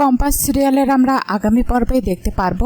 Compass সিরিয়ালের আমরা আগামী পর্বে দেখতে পারব।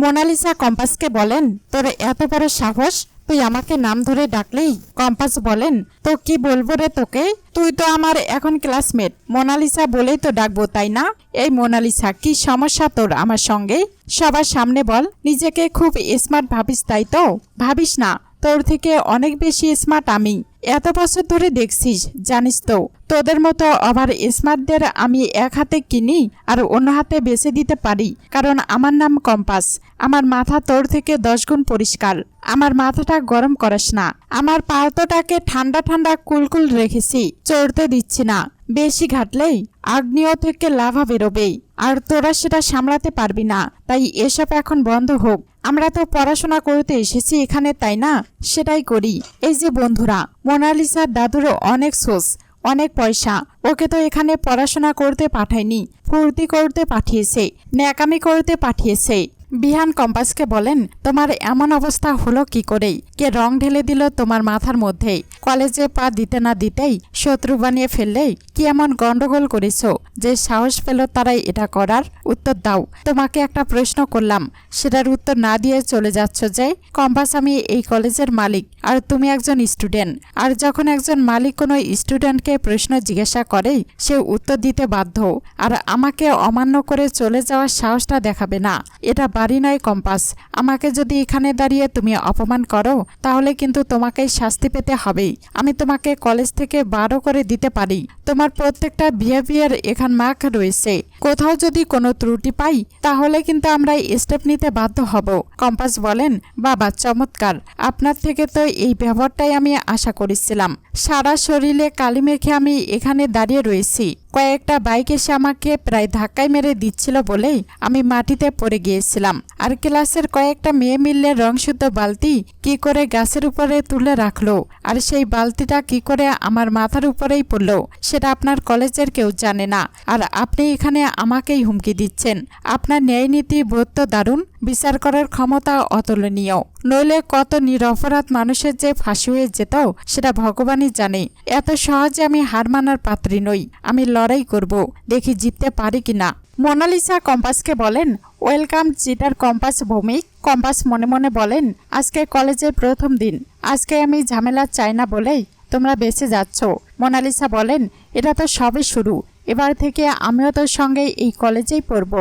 মোনালিসা কম্পাসকে বলেন, তোর এত বড় সাহস, তুই আমাকে নাম ধরে ডাকলেই কম্পাস বলেন, তো কি বলব রে তোকে? তুই তো আমার এখন ক্লাসমেট। মোনালিসা বলেই তো ডাকবো, তাই না? এই মোনালিসা, কি সমস্যা তোর আমার সঙ্গে? সবার সামনে বল, নিজেকে খুব স্মার্ট ভাবিস, তাই তো? ভাবিস না তোর থেকে অনেক বেশি স্মার্ট আমি। এত বছর ধরে দেখছিস, জানিস তো। তোদের মতো আবার স্মার্টদের আমি এক হাতে কিনি আর অন্য হাতে বেছে দিতে পারি। কারণ আমার নাম কম্পাস। আমার মাথা তোর থেকে দশ গুণ পরিষ্কার। আমার মাথাটা গরম করাস না। আমার পালতোটাকে ঠান্ডা ঠান্ডা কুলকুল রেখেছি। চড়তে দিচ্ছি না। বেশি ঘাটলেই আগ্নেয় থেকে লাভা বেরোবেই। আর তোরা সেটা সামলাতে পারবি না। তাই এসব এখন বন্ধ হোক। আমরা তো পড়াশোনা করতে এসেছি এখানে, তাই না? সেটাই করি। এই যে বন্ধুরা মোনালিসার দাদুরও অনেক সোস অনেক পয়সা। ওকে তো এখানে পড়াশোনা করতে পাঠায়নি, ফুর্তি করতে পাঠিয়েছে, ন্যাকামি করতে পাঠিয়েছে। বিহান কম্পাসকে বলেন, তোমার এমন অবস্থা হলো কি করেই? কে রং ঢেলে দিল তোমার মাথার মধ্যে? কলেজে পা দিতে না দিতেই শত্রু বানিয়ে ফেললেই কি এমন গন্ডগোল করেছ? যে সাহস পেল তারাই এটা করার উত্তর দাও। তোমাকে একটা প্রশ্ন করলাম, সেটার উত্তর না দিয়ে চলে যাচ্ছ যে, কম্পাস আমি এই কলেজের মালিক আর তুমি একজন স্টুডেন্ট। আর যখন একজন মালিক কোনো স্টুডেন্টকে প্রশ্ন জিজ্ঞাসা করে, সে উত্তর দিতে বাধ্য। আর আমাকে অমান্য করে চলে যাওয়ার সাহসটা দেখাবে না। এটা বাড়ি নয় কম্পাস। আমাকে যদি এখানে দাঁড়িয়ে তুমি অপমান করো, তাহলে কিন্তু তোমাকেই শাস্তি পেতে হবেই। আমি তোমাকে কলেজ থেকে বারো করে দিতে পারি। তোমার প্রত্যেকটা বিহেভিয়ার এখান মাখ রয়েছে। কোথাও যদি কোনো ত্রুটি পাই, তাহলে কিন্তু আমরা স্টেপ নিতে বাধ্য হব। কম্পাস বলেন, বাবা, চমৎকার। আপনার থেকে তো এই ব্যবহারটাই আমি আশা করেছিলাম। সারা শরীরে কালি মেখে আমি এখানে দাঁড়িয়ে রয়েছি। কয়েকটা বাইক এসে আমাকে প্রায় ধাক্কায় মেরে দিচ্ছিল বলেই আমি মাটিতে পড়ে গিয়েছিলাম। আর ক্লাসের কয়েকটা মেয়ে মিললে রংশুদ্ধ বালতি কি করে গাছের উপরে তুলে রাখল? আর সেই বালতিটা কি করে আমার মাথার উপরেই পড়ল, সেটা আপনার কলেজের কেউ জানে না। আর আপনি এখানে আমাকেই হুমকি দিচ্ছেন। আপনার ন্যায় নীতি বোধ তো দারুণ, বিচার করার ক্ষমতা অতুলনীয়। নইলে কত নিরপরাধ মানুষের যে ফাঁসি হয়ে যেত, সেটা ভগবানই জানে। এত সহজে আমি হার মানার পাত্রী নই, আমি লড়াই করব, দেখি জিততে পারি কিনা। মোনালিসা কম্পাসকে বলেন, welcome cheater compass Bhowmik compass মনে মনে বলেন, আজকে কলেজের প্রথম দিন, আজকে আমি ঝামেলা চাই না বলেই তোমরা বেঁচে যাচ্ছ। মোনালিসা বলেন, এটা তো সবে শুরু, এবার থেকে আমিও তোর সঙ্গে এই কলেজেই পড়ব।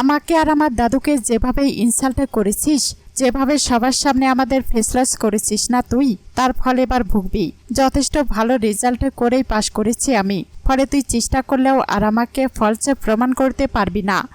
আমাকে আর আমার দাদুকে যেভাবে ইনসাল্ট করেছিস যেভাবে সবার সামনে আমাদের ফেসলাস করেছিস না তুই, তার ফলে এবার ভুগবি। যথেষ্ট ভালো রেজাল্ট করেই পাশ করেছি আমি। ফলে তুই চেষ্টা করলেও আর আমাকে ফলসে প্রমাণ করতে পারবি না।